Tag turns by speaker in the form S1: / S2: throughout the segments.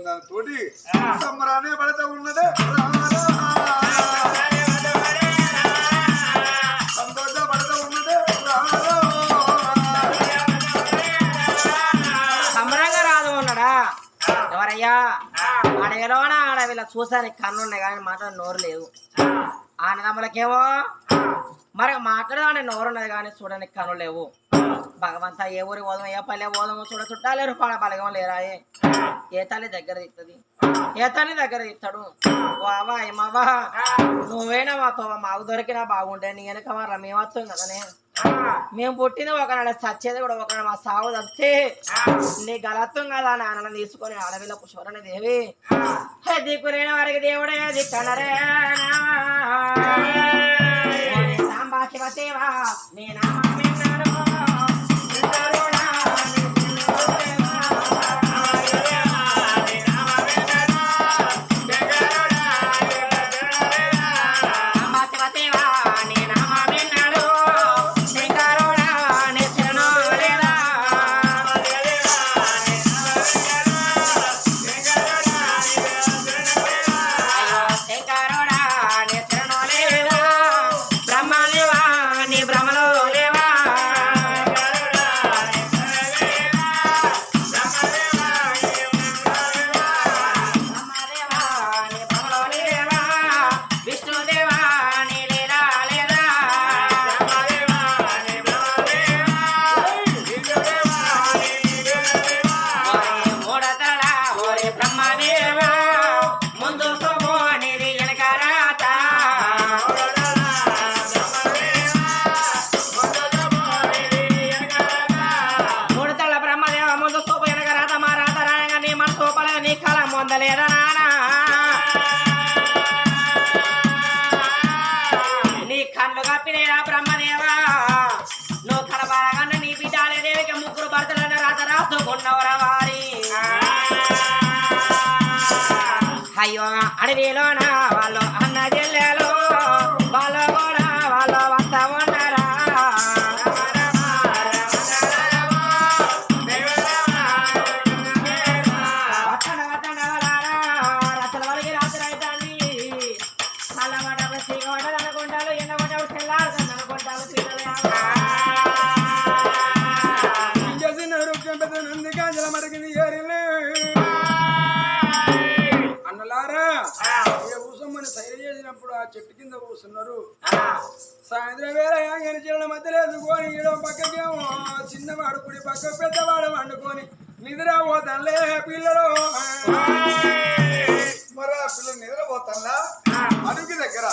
S1: చేసుకున్న దానితోటి సంబరాన్ని పడతా ఉన్నదే. సంతోష పడతా ఉన్నదే.
S2: సంబరంగా రాదు ఉన్నాడా ఎవరయ్యా? అడవిలోన అడవిలో చూసానికి కన్ను ఉన్నాయి కానీ మాట్లాడే నోరు లేవు. ఆనదమ్ములకేమో మరి మాట్లాడదాని నోరున్నది కానీ చూడడానికి కను లేవు. భగవంతా ఏ ఊరి పోదాం ఏ పల్లె పోదామో చూడ చుట్టాలేరు పాడ పలగం లేరాయే ఏ? తల్లి దగ్గర తీస్తుంది ఏ తల్లి దగ్గర తీస్తాడు వావా అవ్వ ఏమవ్వా నువ్వేనా మాతో మాకు దొరికినా బాగుంటే నీ వెనక మా మేమత్తం కదనే? మేము పుట్టింది ఒకనాడు సచ్చేది కూడా ఒకనాడు మా సాగు తప్పితే నీ గలత్వం కదా నాన్న తీసుకొని అడవిలో కుషోరని దేవి. హే దిక్కులేని వారికి దేవుడే దిక్కనరే. సాంబా శివ శివ. నీ
S1: Adeva సాయంత్రం వేళ యాంగని చెట్ల మధ్యలో ఎదుకొని ఈడో పక్కకేమో చిన్నవాడు కుడి పక్క పెద్దవాడు వండుకొని నిద్రపోతానులే పిల్లలు మరి ఆ పిల్లలు నిద్రపోతానులా అడుగు దగ్గర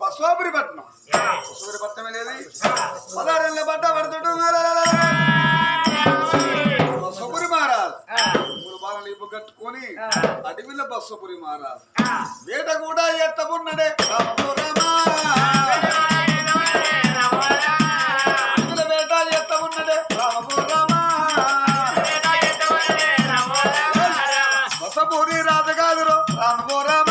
S1: బస్వాపురి పట్నం బస్వాపురి పట్నం అనేది పదారెళ్ళ పట్ట పడుతుంటూ బస్వపురి మహారాజ్ మూడు బాగా ఇప్పు కట్టుకొని అడవిలో బస్వపురి మహారాజ్. వేట కూడా ఎత్తమున్నడే రామో బసపురి రాజగాదురు రామో రామ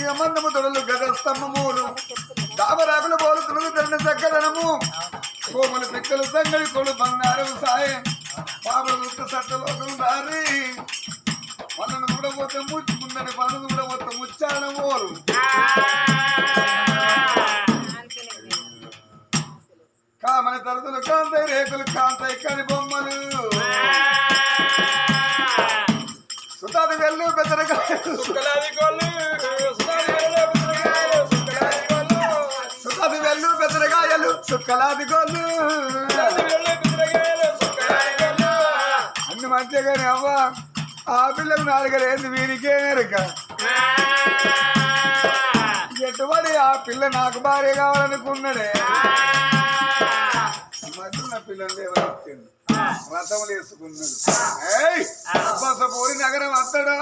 S1: ఈ అమందము తొడలు గద స్తంభములు దామరాకుల బోలు తులుగు తరిన చక్కదనము కోమలు పిక్కలు సంగడి కొడు బంగారం సాయం. బాబు ముక్క సట్టలోకం దారి. మనను కూడా ముచ్చి ముందని పనులు పోతే ముచ్చాన మోరు కామని తరతులు కాంతాయి రేకులు కాంతాయి కని బొమ్మలు. సుతాది వెళ్ళు పెద్దరకాయలు సుతాది కొల్లు పెసరగాయలు సుక్కలాది గోళ్ళు అన్ని మంచిగానే అవ్వ. ఆ పిల్లకు నాలుగలేదు వీరికే ఎరక? ఎటుబడి ఆ పిల్ల నాకు భార్య కావాలనుకున్నాడే మధ్య నా పిల్లని దేవరెత్తిండు వేసుకున్నాడు ఏయ్ బసపూరి నగరం అత్తడా?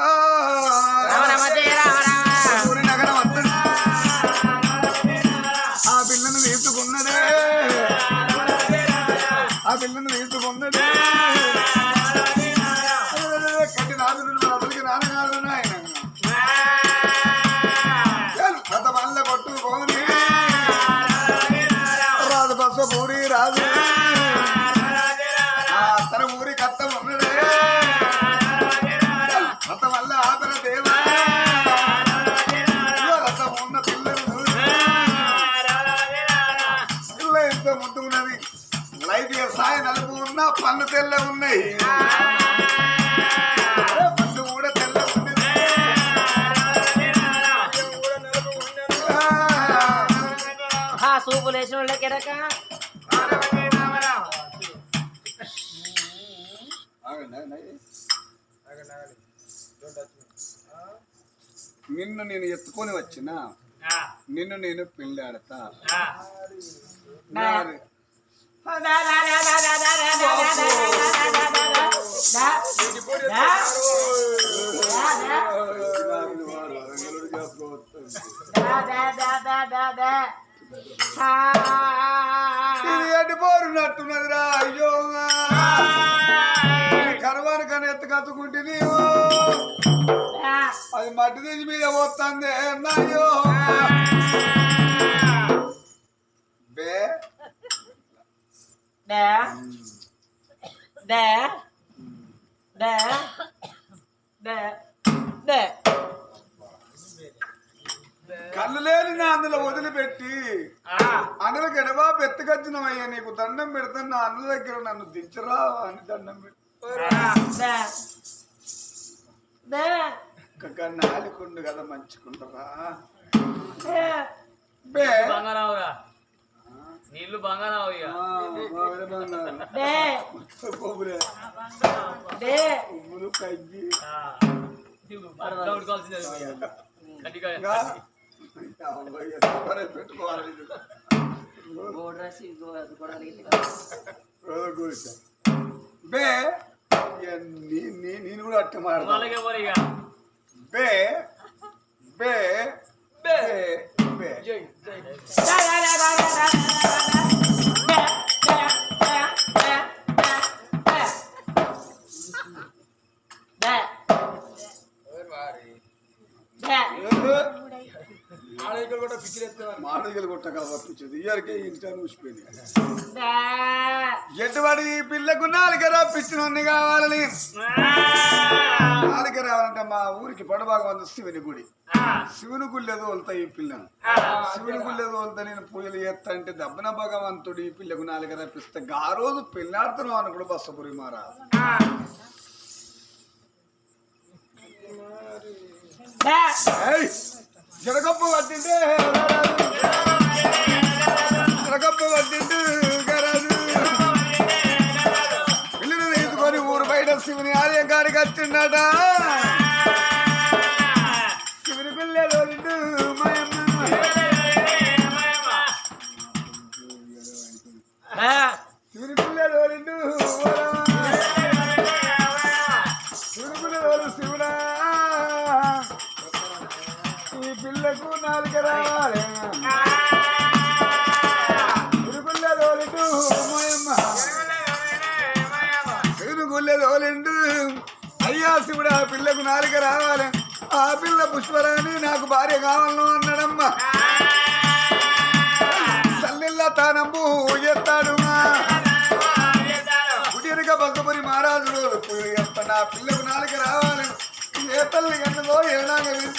S2: సూపు లేచిన వాళ్ళకి ఎరక
S1: నిన్ను నేను ఎత్తుకొని వచ్చిన నిన్ను నేను పెళ్ళి ఆడతా నారి- నారి వాడు రంగులుడు చేసుకోవస్తుంది. ఇది ఎటు పోరునట్టున్నదిరా అయ్యో కరవాని కానీ ఎత్తుకత్తుకుంటే నీవు అది మట్టి తీసి మీద పోతుంది అయ్యో బే కళ్ళు లేని నా అందులో వదిలిపెట్టి. అందులో గడవా ఎత్తుకొచ్చినవయ్యా నీకు దండం పెడతాను నా అన్న దగ్గర నన్ను దించరా అని దండం పెట్టి నాలుకుండు కదా మంచుకుంటారా? బే.
S3: బంగారావురా. నీళ్ళు బంగారావు
S1: కజ్జి. పెట్టుకోవాలి. బే నేను కూడా అట్ట బే బే బే. ఎటువంటి పిల్లకు నాలుక రప్పించిన కావాలని? నాలుక రావాలంటే మా ఊరికి పడబాగా ఉంది శివుని గుడి. శివుని గుళ్ళే తోలుతా ఈ పిల్లను. శివుని గుళ్ళే తోలుతా నేను పూజలు చేస్తా అంటే దబ్బన భగవంతుడు ఈ పిల్లకు నాలుక రప్పిస్తే ఆ రోజు పెళ్ళాడుతున్నాం అనుకోడు బస్సపురి మారా జడగప్పు పట్టింటే జడగప్పు పట్టింటే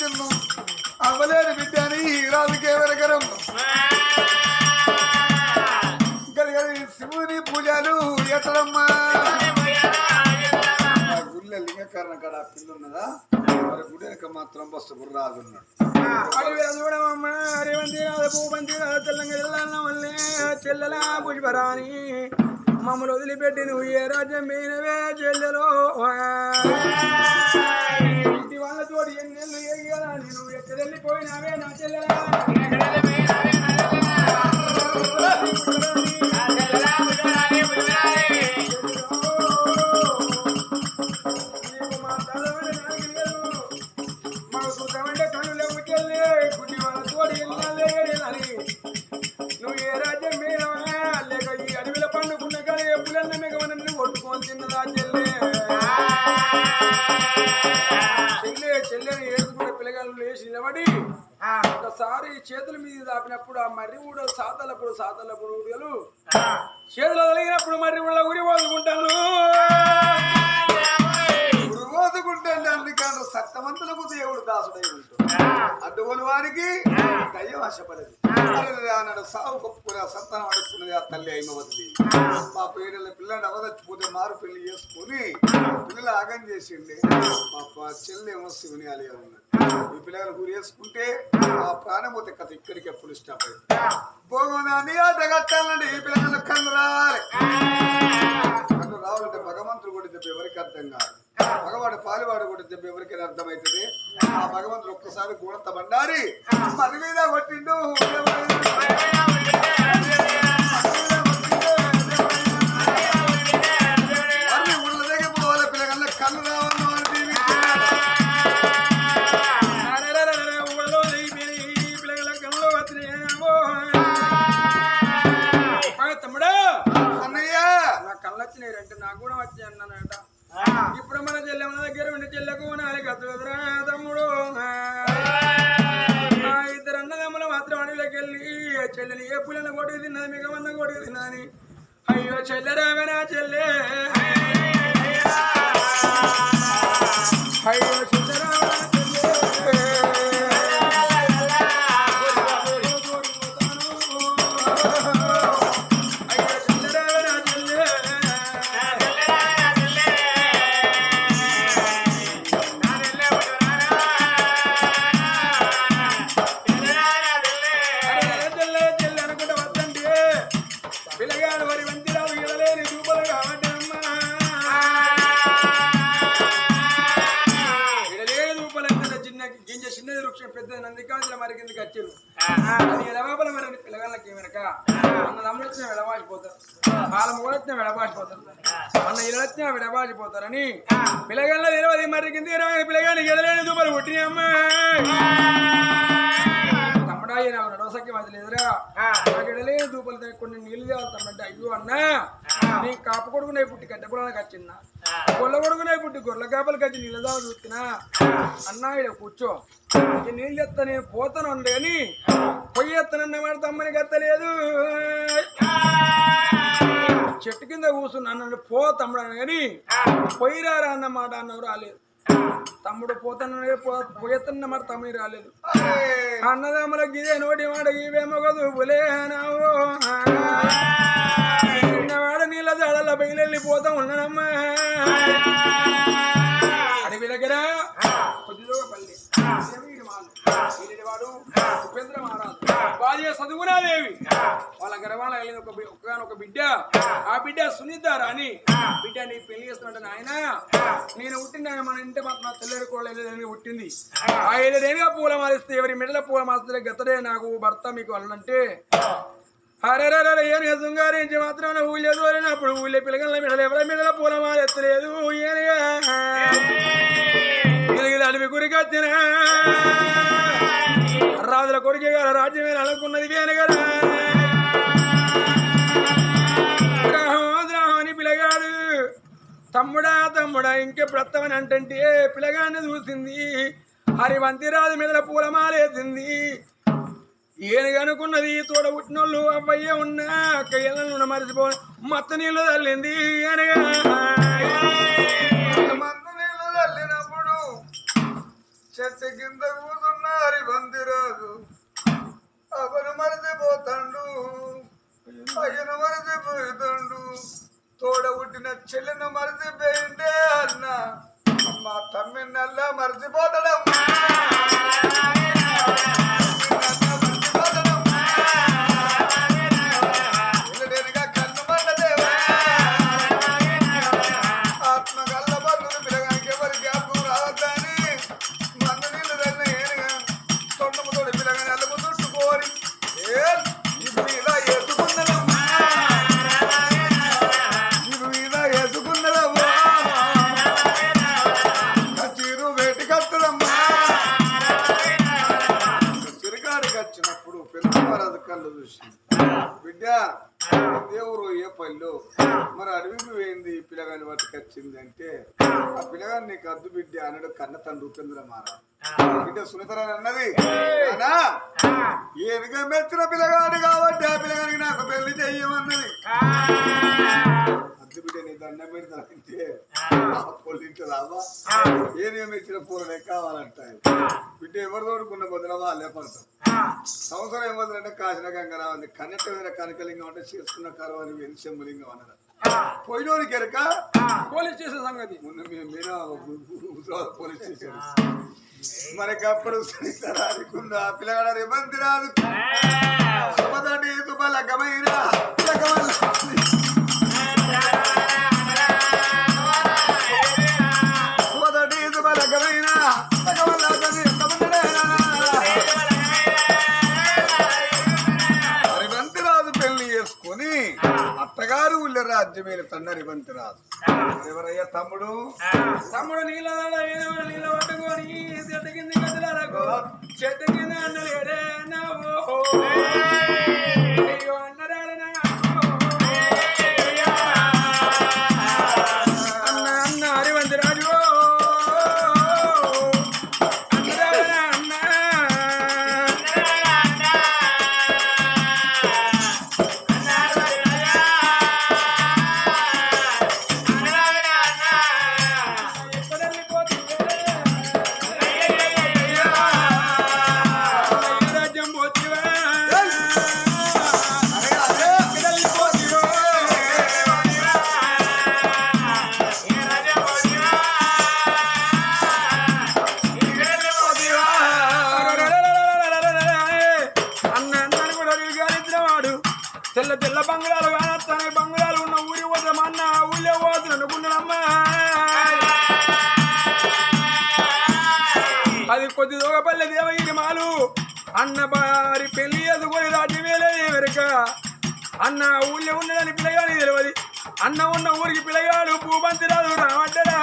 S1: ఏనాగా అవ్వలేని బిడ్డ అని హీరాలకే వెరగరం గది శివుని పూజలు ఎత్తడమ్మా గుళ్ళ లింగకరణ కాడ ఆ పిల్ల ఉన్నదా? మరి గుడి వెనక మాత్రం బస్సు గుర్రాజు ఉన్నాడు
S4: అడివేల చూడమమ్మ రాదు రాదు తెల్లంగా వల్లే చెల్లెలా పుష్పరాణి. మమ్మల్ని వదిలిపెట్టి నువ్వు ఏ రాజ్యం మీనవే చెల్లెలో. ఇంటి వాళ్ళతో ఎన్నెళ్ళు ఎయ్యాలా నువ్వు ఎక్కడ నా చెల్లెలా? ఏ రాజ్యం మీనవా లేక ఈ అడవిలో పండుకున్న కానీ ఎప్పుడన్నా మిగవనని కొట్టుకొని తిన్నదా చెల్లే? చేతుల మీద దాపినప్పుడు ఆ మర్రి ఊడలు సాతలప్పుడు సాతలప్పుడు ఊడలు. చేతులు తగినప్పుడు మర్రి ఊళ్ళ ఉరి పోదుకుంటాను
S1: ఉరువోదుకుంటే అందుకని సత్యవంతులకు దేవుడు దాసుడై ఉంటాడు అడ్డుగోలు వారికి దయ్యం ఆశపడదు అన్నాడు సాగు గొప్పగా సంతానం అడుక్కున్నది ఆ తల్లి అయినవద్ది మా పేరుల పిల్లని అవదచ్చిపోతే మారు పెళ్ళి చేసుకొని పిల్లలు ఆగం చేసింది మా ప- చెల్లి ఏమో శివుని ఆలయం ఉన్నది ఈ పిల్లలు గురి చేసుకుంటే ఆ ప్రాణమూర్తి కథ ఇక్కడికి ఎప్పుడు స్టాప్ అయింది. భోగనాన్ని ఈ పిల్లలు కన్ను రావాలి. కన్ను రావాలంటే భగవంతుడు కూడా దెబ్బ ఎవరికి అర్థం కాదు. భగవాడు పాలివాడు కూడా దెబ్బ ఎవరికైనా అర్థమవుతుంది? ఆ భగవంతుడు ఒక్కసారి గుణంత బండారి పని మీద కొట్టిండు.
S4: మిగమన్న కొడుకు తిన్నది అయ్యో చెల్లెరావే నా చెల్లె అయితే కాపలకి వచ్చి అన్నా ఇక్కడ కూర్చో. ఈ నీళ్ళు ఎత్త నేను పోతాను అండి అని పొయ్యి ఎత్తనన్న మాట తమ్మని గత్తలేదు చెట్టు కింద కూర్చున్నాను అన్నాడు పో తమ్ముడు అని కానీ పొయ్యి రారా అన్న రాలేదు. తమ్ముడు పోతాను పోయేస్తున్న మాట తమ్ముడు రాలేదు. అన్నదమ్ముల గిదే నోటి మాట ఇవేమో కదు బులేనావు చిన్నవాడ నీళ్ళ జాడల బయలు ఉన్నాడమ్మా ఉన్నానమ్మా. వాడు ఉపేంద్ర మహారాజు భార్య సదుగుణాదేవి వాళ్ళ గర్వాల కలిగిన ఒక ఒక్కగానొక బిడ్డ. ఆ బిడ్డ సునీత రాని బిడ్డ నీ పెళ్ళి చేస్తున్నట్టు నాయన. నేను పుట్టిన మన ఇంటి మాత్రం తెల్లరి కోళ్ళని పుట్టింది. ఆ ఏదేగా పూల మారిస్తే ఎవరి మెడల పూల మారిస్తే గతడే నాకు భర్త మీకు అల్లంటే. అరే ఏం శృంగారించి మాత్రం ఊళ్ళో దూరినప్పుడు ఊళ్ళో పిల్లగల మెడలు ఎవరి మెడల పూల మారెత్తలేదు ఏనగా కలిపి గురికొచ్చిన. రాజుల కొడుకే గారు రాజ్యమే అనుకున్నది వేనగరా ద్రోహం అని తమ్ముడా తమ్ముడా ఇంకే ప్రత్తమని అంటే పిల్లగాడిని చూసింది. హరివంతిరాజు మీద పూలమాలేసింది ఏనుగనుకున్నది తోడ పుట్టినోళ్ళు అవ్వయ్య ఉన్నా కయ్యలను మరిచిపో మత్త నీళ్ళు తల్లింది అనగా
S1: చెత్త కింద కూతున్నారు బందిరాజు అవను మరిచిపోతాడు. అయ్యను మరిచిపోతాడు. తోడ పుట్టిన చెల్లెను మరిచిపోయిందే అన్న. మా తమ్మి నల్ల మరిచిపోతాడమ్మా. బిడ్డ సునీతరాని అన్నది నానా, ఏనుగా మెచ్చిన పిల్లగాడు కాబట్టి ఆ పిల్లగానికి నాకు పెళ్ళి చెయ్యమన్నది బిడ్డ నీ దండం పెడతానంటే పొల్లింటి రావా ఏనుగా మెచ్చిన పూలనే కావాలంటాయి బిడ్డ ఎవరు తోడుకున్న బదులు వాళ్ళే పడతాం సంవత్సరం ఏమవుతుందంటే కాసిన గంగరా ఉంది కన్నెట్ట మీద కనకలింగం అంటే చేసుకున్న కరవ అని వెలిసెమ్మలింగం అన్నారు పోయినోడికి ఎరక
S4: పోలీస్ స్టేషన్ సంగతి
S1: ముందు మేము పోలీస్ స్టేషన్ మనకి అప్పుడు సరితరానికుంది ఆ పిల్లగాడ రిబంతి రాదు? సుమతటి తుబలకమైన సుమతటి ఊళ్ళో రాజ్యమైన తన్న రిబంతిరాజు ఎవరయ్యా తమ్ముడు?
S4: తమ్ముడు నీళ్ళ నీళ్ళ పట్టుకొని చెట్టు కింద చెట్టు కింద అన్నలేడే నవ్వు.
S1: అది
S4: కొద్ది దూగపల్లె దేవగిరి మాలు. అన్న బారి పెళ్ళి ఎదుకొని రాజ్యం వేలే వెరక అన్న ఊళ్ళో ఉన్నదని పిల్లగాడు తెలియదు. అన్న ఉన్న ఊరికి పిల్లగాడు భూమంతి రాదు రావడ్డడా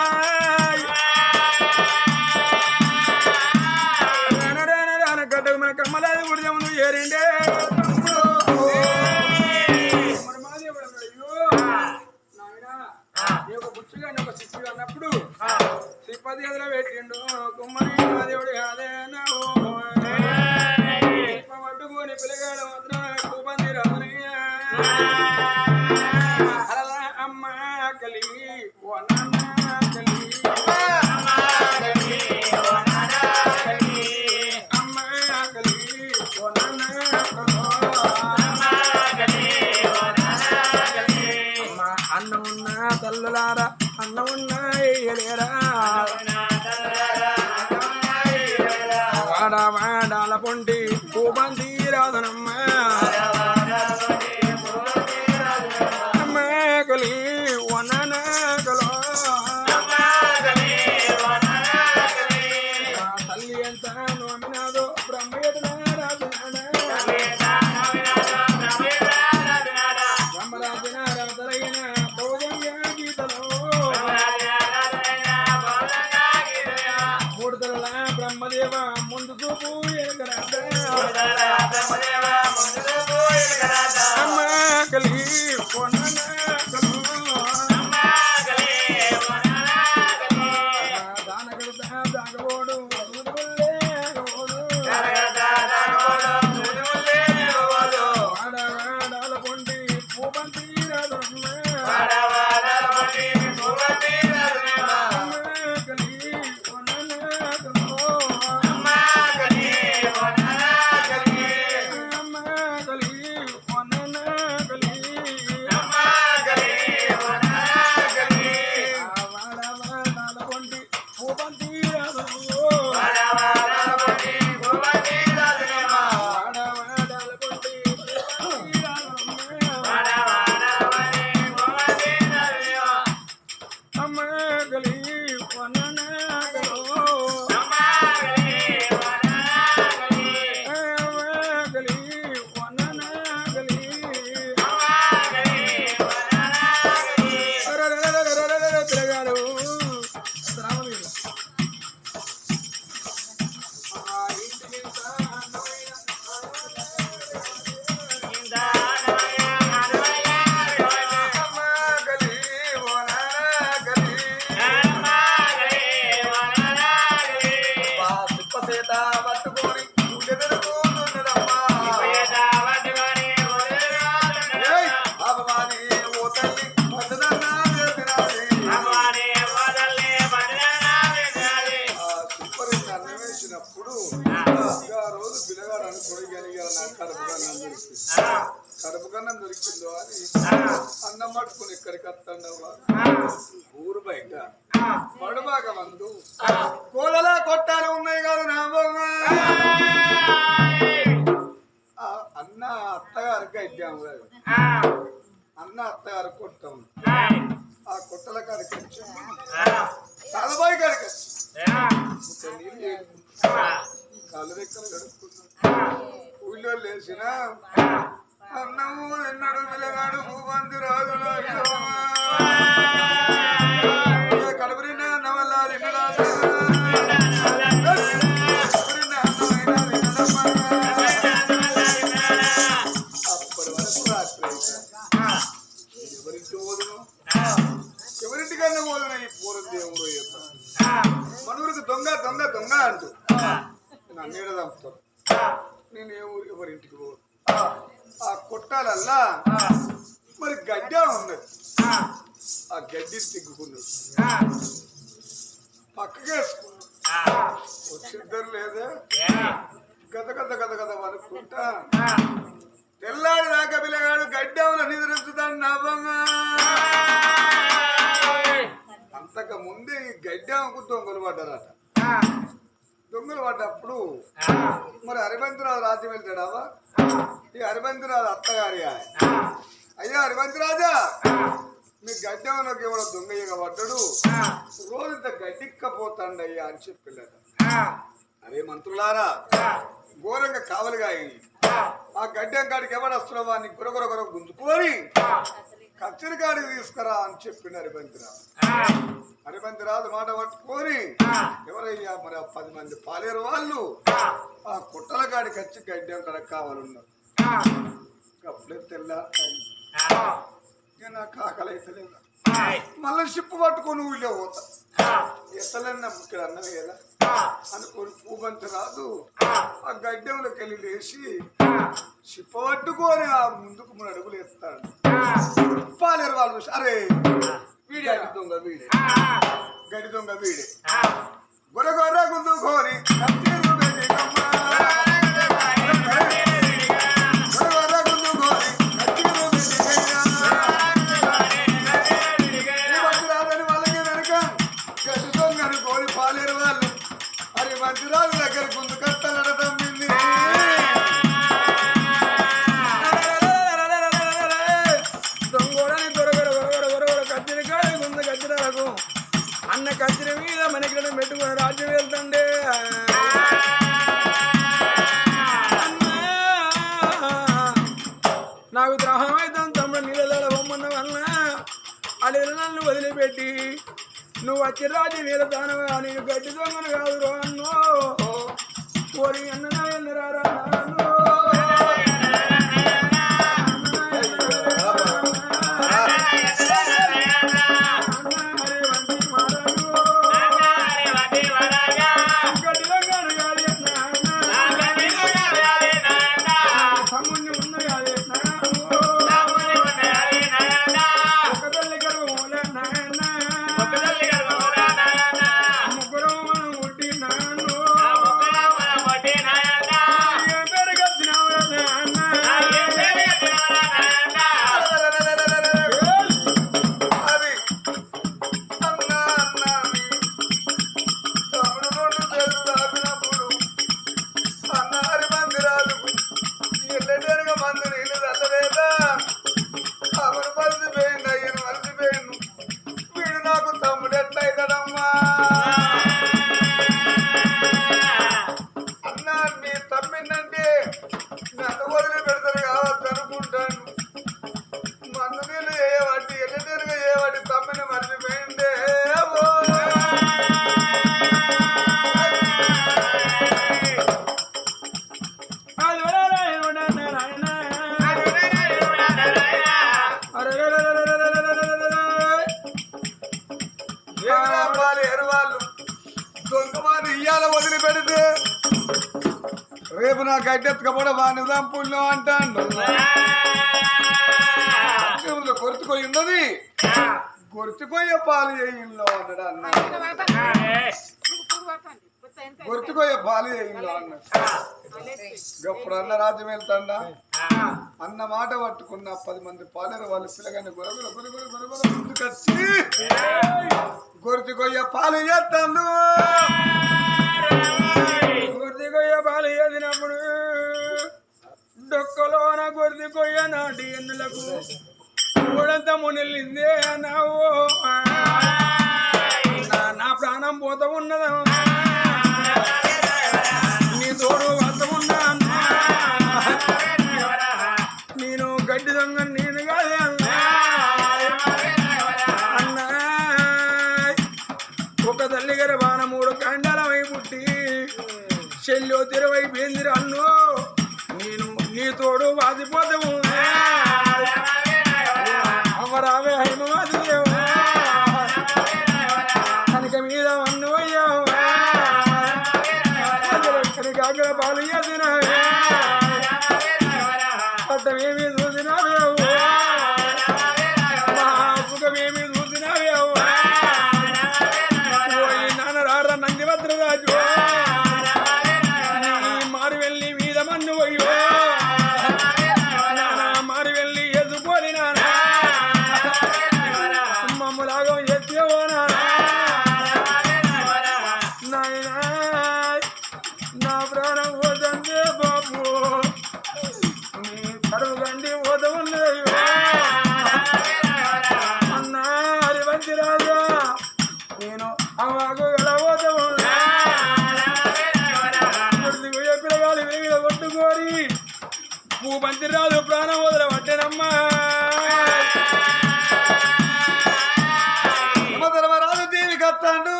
S4: తల్లులారా
S1: Yeah. పడబాక మందు కోలలా కొట్టాలు ఉన్నాయి కాదు నా బొమ్మ. ఆ కొట్టాలల్లా? మరి గడ్డ ఉన్నది ఆ. గడ్డి తిగ్గుకున్నాడు పక్కకేసుకున్నాడు వచ్చిద్దరు లేదా? గద గద గద గద వనుకుంటా తెల్లాడి దాకా పిల్లగాడు గడ్డెవల నిద్రిస్తుందని నవ్వంగా అంతకు ముందే ఈ గడ్డెంకు దొంగలు పడ్డారట దొంగలు పడ్డప్పుడు మరి హరిబంతిరాజు రాజ్యం వెళ్తాడావా? ఈ హరిబంతిరాజు అత్తగారి. అయ్యా హరిబంతిరాజా మీ గడ్డెంలోకి ఎవడో దొంగ పడ్డాడు రోజు ఇంత గడ్డిక్కపోతాండి అయ్యా అని చెప్పిల్లట అరే మంత్రులారా ఘోరంగా కావలిగా ఆ. గడ్డెం కాడికి ఎవడు వస్తున్నావా అని గురగొర గుర గుంజుకొని కచ్చరి కాడికి తీసుకురా అని చెప్పిండు హరిబంతిరాజు హరిబంతిరాజు మాట పట్టుకొని ఎవరయ్యా మరి ఆ పది మంది పాలేరు వాళ్ళు? ఆ. కుట్టల కాడికి వచ్చి గడ్డెం కాడ కావాలన్నారు. అప్పుడే తెల్ల. నాకు ఆకలి మళ్ళీ షిప్పు పట్టుకొని ఊళ్ళో పోతా. ఎత్తలన్న ఇక్కడ అన్నది కదా అనుకోని పూబంతి రాదు. ఆ. గడ్డెంలోకి వెళ్ళి లేచి పట్టుకొని ఆ ముందుకు మూడు అడుగులు ఎత్తాడు పాలేరు వాళ్ళు. చూసి, అరే వీడే గడి దొంగ వీడే. గడి దొంగ వీడే. గొర్రె గొర్రె గుందుకొని వదిలి పెడితే రేపు నా గడ్డెత్తకపోవడం వాడిని ఉదాం పుణ్యం అంటాను కొరుచుకొని ఉన్నది. కొరుచుకోయే పాలు చేయంలో అన్నాడు అన్న.
S4: కొరుచుకోయే పాలు చేయంలో అన్నాడు ఎప్పుడు అన్న రాజ్యం వెళ్తాడా? అన్న మాట పట్టుకున్న పది మంది పాలేరు వాళ్ళు పిల్లగాని గొరగొర గొరగొర గొరగొర ముందుకొచ్చి గొరుచుకొయ్య పాలు చేస్తాను
S5: గొర్రె కొయ్య పాలు ఎదినప్పుడు డొక్కలోన గొర్రె కొయ్య నాటి ఎందులకు? ఊడంతా మునిల్లిందే నావు నా ప్రాణం పోత
S4: ఉన్నదా